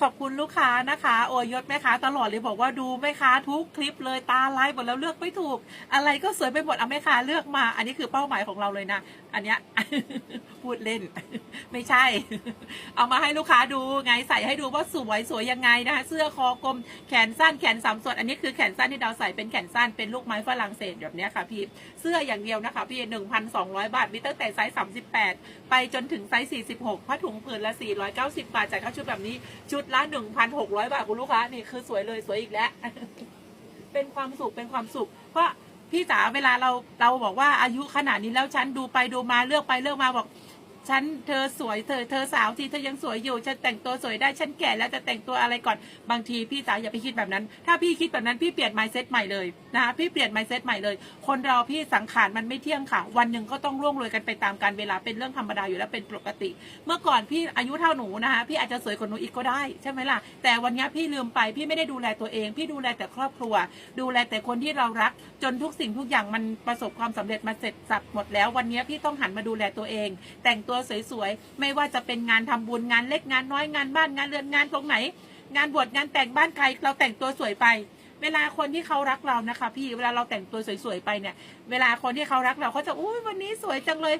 ขอบคุณลูกค้านะคะ โอยยศแม่ค้าตลอดเลยบอกว่าดูแม่ค้าทุกคลิปเลยตาลายหมดแล้วเลือกไม่ถูก อะไรก็สวยไปหมดเอาแม่ค้าเลือกมา อันนี้คือเป้าหมายของเราเลยนะ อันเนี้ยพูดเล่น ไม่ใช่ เอามาให้ลูกค้าดูไงใส่ให้ดูว่าสวยสวยยังไงนะคะเสื้อคอกลมแขนสั้นแขนสามส่วนอันนี้คือแขนสั้นที่เราใส่เป็นแขนสั้นเป็นลูกไม้ฝรั่งเศสแบบเนี้ยค่ะพี่เสื้ออย่างเดียวนะคะพี่หนึ่งพันสองร้อยบาทมีตั้งแต่ไซส์สามสิบแปดไปจนถึงไซส์สี่สิบหกผ้าถุงผืนละสี่ร้อยเก้าสิบาทจ่ายค่าชุดแบบนี้ชุดละหนึ่งพันหกร้อยบาทคุณลูกค้านี่คือสวยเลยสวยอีกแล้ว เป็นความสุขเป็นความสุข เพราะพี่จ๋าเวลาเราเราบอกว่าอายุขนาดนี้แล้วฉันดูไปดูมาเลือกไปเลือกมาบอก ฉันเธอสวยเธอเธอสาวทีเธอยังสวยอยู่ฉันแต่งตัวสวยได้ฉันแก่แล้วจะแต่งตัวอะไรก่อนบางทีพี่จ๋าอย่าไปคิดแบบนั้น ถ้าพี่คิดแบบนั้นพี่เปลี่ยน mindset ใหม่เลยนะคะพี่เปลี่ยน mindset ใหม่เลย คนเราพี่สังขารมันไม่เที่ยงค่ะ วันหนึ่งก็ต้องร่วงโรยกันไปตามการเวลาเป็นเรื่องธรรมดาอยู่แล้วเป็นปกติ เมื่อก่อนพี่อายุเท่าหนูนะคะพี่อาจจะสวยกว่าหนูอีกก็ได้ใช่ไหมล่ะแต่วันนี้พี่ลืมไปพี่ไม่ได้ดูแลตัวเอง พี่ดูแลแต่ครอบครัว ดูแลแต่คนที่เรารัก จนทุกสิ่งทุกอย่างมันประสบความสำเร็จมาเสร็จสับหมดแล้ว วันนี้พี่ต้องหันมาดูแลตัวเอง แต่งตัวสวยๆ ไม่ว่าจะเป็นงานทำบุญงานเล็กงานน้อยงานบ้านงานเรือนงานตรงไหน งานบวชงานแต่งบ้านใครเราแต่งตัวสวยไป เวลาคนที่เขารักเรานะคะ พี่เวลาเราแต่งตัวสวยๆไปเนี่ย เวลาคนที่เขารักเราเขาจะอุ้ยวันนี้สวยจังเลย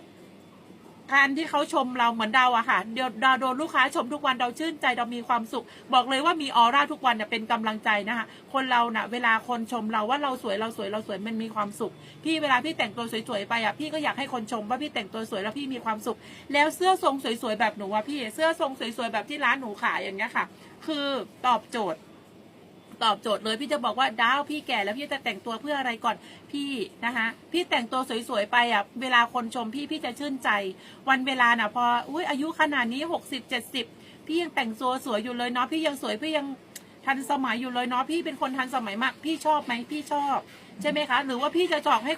การที่เขาชมเราเหมือนเราอะค่ะเดี๋ยวเราโดนลูกค้าชมทุกวันเราชื่นใจเรามีความสุข บอกเลยว่ามีออร่าทุกวันเนี่ยเป็นกำลังใจนะคะคนเราน่ะเวลาคนชมเราว่าเราสวยเราสวยเราสวยมันมีความสุข พี่เวลาพี่แต่งตัวสวยๆไปอะพี่ก็อยากให้คนชมว่าพี่แต่งตัวสวยแล้วพี่มีความสุข แล้วเสื้อทรงสวยๆแบบหนูอะพี่เสื้อทรงสวยๆแบบที่ร้านหนูขายอย่างเงี้ยค่ะ คือตอบโจทย์ ตอบโจทย์เลย พี่จะบอกว่าดาวพี่แก่แล้วพี่จะแต่งตัวเพื่ออะไรก่อนพี่นะคะพี่แต่งตัวสวยๆไปอะเวลาคนชมพี่พี่จะชื่นใจ วันเวลาน่ะพออุ้ยอายุขนาดนี้หกสิบเจ็ดสิบพี่ยังแต่งตัวสวยอยู่เลยเนาะพี่ยังสวยพี่ยังทันสมัยอยู่เลยเนาะพี่เป็นคนทันสมัยมาก พี่ชอบไหมพี่ชอบ ใช่ไหมคะ หรือว่าพี่จะจอกให้